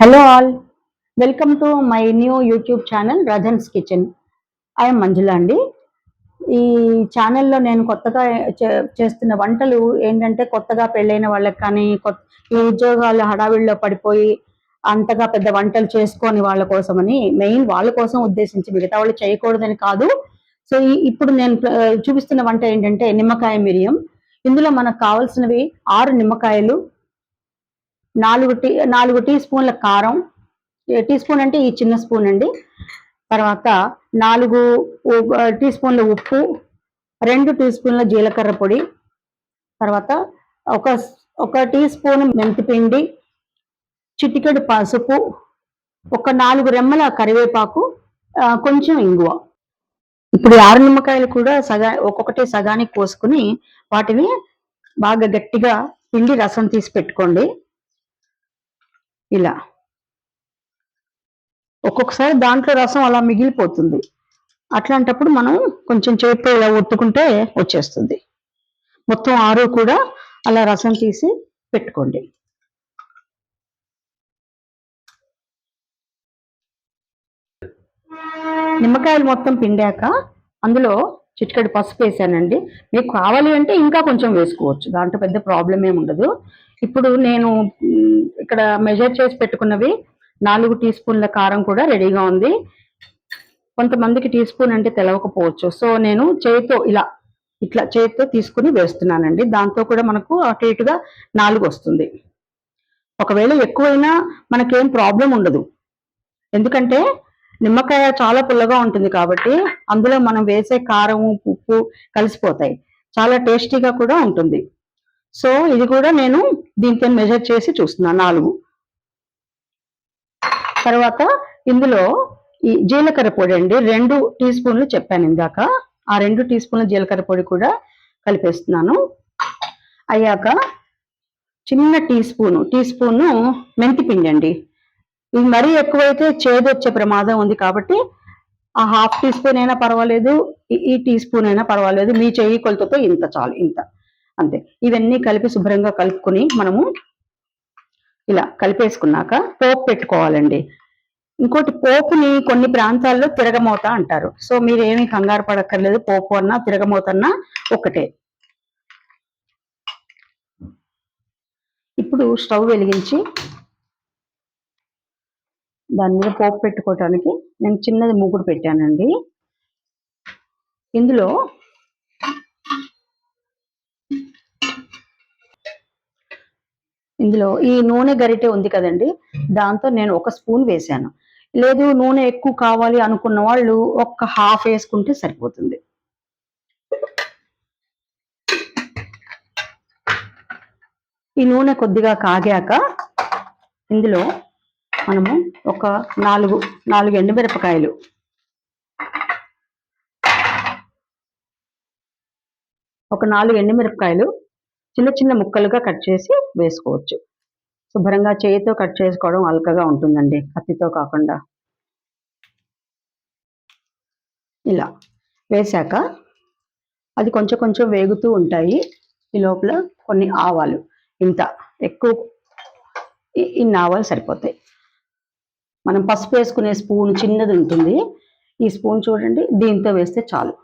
Hello all welcome to my new YouTube channel Rajan's kitchen I'm Manjula అండి. ఈ ఛానల్లో నేను కొత్తగా చే- చేస్తున్న వంటలు ఏంటంటే కొత్తగా పెళ్ళైన వాళ్ళకి కానీ కొత్త ఈ ఉద్యోగాలు హడావిడిలో పడిపోయి అంతగా పెద్ద వంటలు చేసుకోని వాళ్ళ కోసమని మెయిన్ వాళ్ళ కోసం ఉద్దేశించి మిగతా వాళ్ళు చేయకూడదని కాదు. సో ఇప్పుడు నేను చూపిస్తున్న వంట ఏంటంటే నిమ్మకాయ మిరియం. ఇందులో మనకు కావాల్సినవి ఆరు నిమ్మకాయలు నాలుగు టీ నాలుగు టీ స్పూన్ల కారం. టీ స్పూన్ అంటే ఈ చిన్న స్పూన్ అండి. తర్వాత నాలుగు టీ స్పూన్ల ఉప్పు రెండు టీ స్పూన్ల జీలకర్ర పొడి. తర్వాత ఒక ఒక టీ స్పూన్ మెంతిపిండి చిటికెడు పసుపు ఒక నాలుగు రెమ్మల కరివేపాకు కొంచెం ఇంగువ. ఇప్పుడు ఆరు నిమ్మకాయలు కూడా సగా ఒక్కొక్కటి సగానికి కోసుకుని వాటిని బాగా గట్టిగా పిండి రసం తీసి పెట్టుకోండి. ఇలా. ఒక్కొక్కసారి దాంట్లో రసం అలా మిగిలిపోతుంది. అట్లాంటప్పుడు మనం కొంచెం చేతితో ఇలా ఒత్తుకుంటే వచ్చేస్తుంది. మొత్తం ఆరు కూడా అలా రసం తీసి పెట్టుకోండి. నిమ్మకాయలు మొత్తం పిండాక అందులో చిటికెడు పసుపు వేసానండి. మీకు కావాలి అంటే ఇంకా కొంచెం వేసుకోవచ్చు. దాంట్లో పెద్ద ప్రాబ్లం ఏమి ఉండదు. ఇప్పుడు నేను ఇక్కడ మెజర్ చేసి పెట్టుకున్నవి నాలుగు టీ స్పూన్ల కారం కూడా రెడీగా ఉంది. కొంతమందికి టీ స్పూన్ అంటే తెలవకపోవచ్చు. సో నేను చేతితో ఇలా ఇట్లా చేతితో తీసుకుని వేస్తున్నానండి. దాంతో కూడా మనకు అటు ఇటుగా నాలుగు వస్తుంది. ఒకవేళ ఎక్కువైనా మనకేం ప్రాబ్లం ఉండదు. ఎందుకంటే నిమ్మకాయ చాలా పుల్లగా ఉంటుంది కాబట్టి అందులో మనం వేసే కారం ఉప్పు కలిసిపోతాయి. చాలా టేస్టీగా కూడా ఉంటుంది. సో ఇది కూడా నేను దీంతో మెజర్ చేసి చూస్తున్నాను నాలుగు. తర్వాత ఇందులో ఈ జీలకర్ర పొడి అండి. రెండు టీ స్పూన్లు చెప్పాను ఇందాక. ఆ రెండు టీ స్పూన్ల జీలకర్ర పొడి కూడా కలిపేస్తున్నాను. అయ్యాక చిన్న టీ స్పూను టీ స్పూను మెంతి పిండి అండి. ఇది మరీ ఎక్కువైతే చేదు వచ్చే ప్రమాదం ఉంది కాబట్టి ఆ హాఫ్ టీ స్పూన్ అయినా పర్వాలేదు ఈ- టీ స్పూన్ అయినా పర్వాలేదు మీ చెయ్యి కొలతతో ఇంత చాలు ఇంత. అంతే. ఇవన్నీ కలిపి శుభ్రంగా కలుపుకొని మనము ఇలా కలిపేసుకున్నాక పోపు పెట్టుకోవాలండి. ఇంకోటి పోపుని కొన్ని ప్రాంతాల్లో తిరగమోత అంటారు. సో మీరు కంగారు పడక్కర్లేదు పోపు అన్నా తిరగమోత అన్నా ఒకటే. ఇప్పుడు స్టవ్ వెలిగించి దాని మీద పోపు పెట్టుకోవటానికి నేను చిన్నది మూకుడు పెట్టానండి. ఇందులో ఇందులో ఈ నూనె గరిటె ఉంది కదండి దాంతో నేను ఒక స్పూన్ వేశాను. లేదు నూనె ఎక్కువ కావాలి అనుకున్న వాళ్ళు ఒక్క హాఫ్ వేసుకుంటే సరిపోతుంది. ఈ నూనె కొద్దిగా కాగాక ఇందులో మనము ఒక నాలుగు నాలుగు ఎండుమిరపకాయలు. ఒక నాలుగు ఎండుమిరపకాయలు చిన్న చిన్న ముక్కలుగా కట్ చేసి వేసుకోవచ్చు. శుభ్రంగా చేయితో కట్ చేసుకోవడం అల్కగా ఉంటుందండి కత్తితో కాకుండా. ఇలా వేశాక అది కొంచెం కొంచెం వేగుతూ ఉంటాయి. ఈ లోపల కొన్ని ఆవాలు. ఇంత ఎక్కువ ఇన్ని ఆవాలు సరిపోతాయి. మనం పసుపు వేసుకునే స్పూన్ చిన్నది ఉంటుంది. ఈ స్పూన్ చూడండి దీంతో వేస్తే చాలు.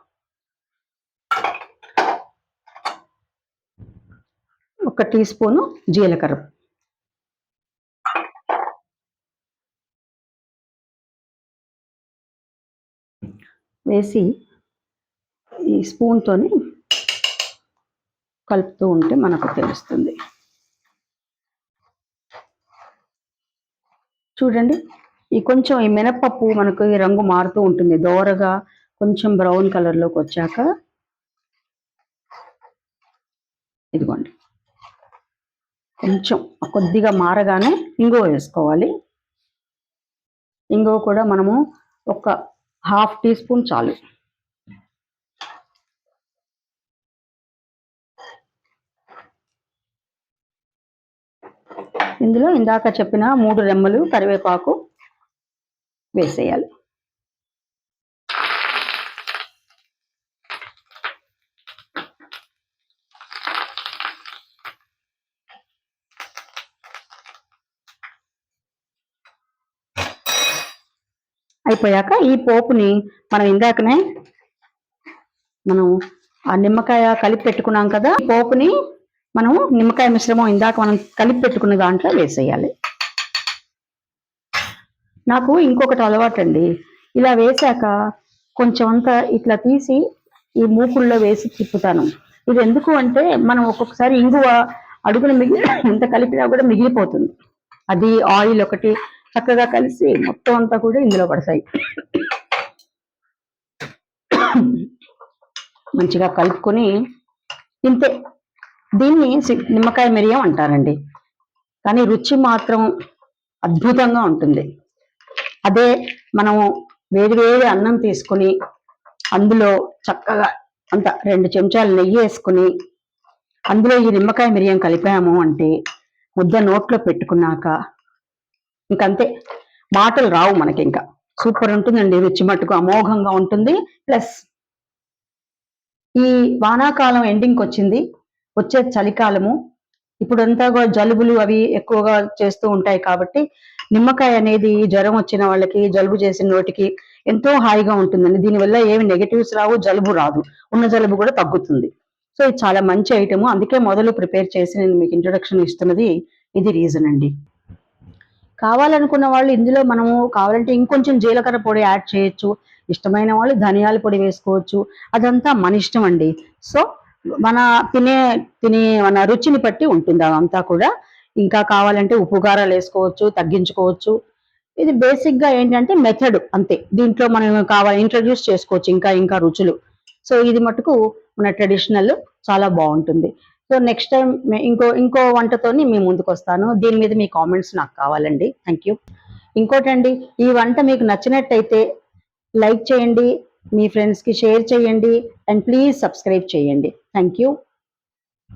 ఒక టీ స్పూను జీలకర్ర. వేసి ఈ స్పూన్తోని కలుపుతూ ఉంటే మనకు తెలుస్తుంది. చూడండి ఈ కొంచెం ఈ మినపప్పు మనకు ఈ రంగు మారుతూ ఉంటుంది. దోరగా కొంచెం బ్రౌన్ కలర్లోకి వచ్చాక ఇదిగోండి. కొంచెం కొద్దిగా మారగానే ఇంగువ వేసుకోవాలి. ఇంగువ కూడా మనము ఒక హాఫ్ టీ స్పూన్ చాలు. ఇందులో ఇందాక చెప్పిన మూడు రెమ్మలు కరివేపాకు వేసేయాలి అయిపోయాక ఈ పోపుని మనం ఇందాకనే మనం ఆ నిమ్మకాయ కలిపి పెట్టుకున్నాం కదా పోపుని మనం నిమ్మకాయ మిశ్రమం ఇందాక మనం కలిపి పెట్టుకున్న దాంట్లో వేసేయాలి. నాకు ఇంకొకటి అలవాటు అండి ఇలా వేసాక కొంచెం అంతా ఇట్లా తీసి ఈ మూకుల్లో వేసి తిప్పుతాను. ఇది ఎందుకు అంటే మనం ఒక్కొక్కసారి ఇంగువ అడుగున మిగిలి ఎంత కలిపినా కూడా మిగిలిపోతుంది. అది ఆయిల్ ఒకటి చక్కగా కలిసి మొత్తం అంతా కూడా ఇందులో పడతాయి. మంచిగా కలుపుకొని ఇంతే. దీన్ని నిమ్మకాయ మిరియం అంటారండి. కానీ రుచి మాత్రం అద్భుతంగా ఉంటుంది. అదే మనము వేడి వేడి అన్నం తీసుకుని అందులో చక్కగా అంత రెండు చెంచాలు నెయ్యి వేసుకుని అందులో ఈ నిమ్మకాయ మిరియం కలిపాము అంటే ముద్ద నోట్లో పెట్టుకున్నాక ఇంకంతే. మాటలు రావు మనకి ఇంకా. సూపర్ ఉంటుందండి రుచి మట్టుకు అమోఘంగా ఉంటుంది. ప్లస్ ఈ వానాకాలం ఎండింగ్కి వచ్చింది వచ్చే చలికాలము. ఇప్పుడంతా కూడా జలుబులు అవి ఎక్కువగా చేస్తూ ఉంటాయి కాబట్టి నిమ్మకాయ అనేది జ్వరం వచ్చిన వాళ్ళకి జలుబు చేసిన నోటికి ఎంతో హాయిగా ఉంటుందండి. దీనివల్ల ఏమి నెగటివ్స్ రావు జలుబు రాదు. ఉన్న జలుబు కూడా తగ్గుతుంది. సో ఇది చాలా మంచి ఐటమ్ అందుకే మొదలు ప్రిపేర్ చేసి నేను మీకు ఇంట్రొడక్షన్ ఇస్తున్నది ఇది రీజన్ అండి. కావాలనుకున్న వాళ్ళు ఇందులో మనము కావాలంటే ఇంకొంచెం జీలకర్ర పొడి యాడ్ చేయొచ్చు. ఇష్టమైన వాళ్ళు ధనియాల పొడి వేసుకోవచ్చు. అదంతా మన ఇష్టం అండి. సో మన తినే తినే మన రుచిని బట్టి ఉంటుంది అదంతా కూడా. ఇంకా కావాలంటే ఉప్పు కారాలు వేసుకోవచ్చు తగ్గించుకోవచ్చు. ఇది బేసిక్గా ఏంటంటే మెథడ్ అంతే. దీంట్లో మనం కావాలి ఇంట్రడ్యూస్ చేసుకోవచ్చు ఇంకా ఇంకా రుచులు. సో ఇది మటుకు మన ట్రెడిషనల్ చాలా బాగుంటుంది. సో నెక్స్ట్ టైం ఇంకో ఇంకో వంటతోని మీ ముందుకు వస్తాను. దీని మీద మీ కామెంట్స్ నాకు కావాలండి. థ్యాంక్ యూ ఇంకోటండి ఈ వంట మీకు నచ్చినట్టయితే లైక్ చేయండి మీ ఫ్రెండ్స్కి షేర్ చేయండి అండ్ ప్లీజ్ సబ్స్క్రైబ్ చేయండి. Thank you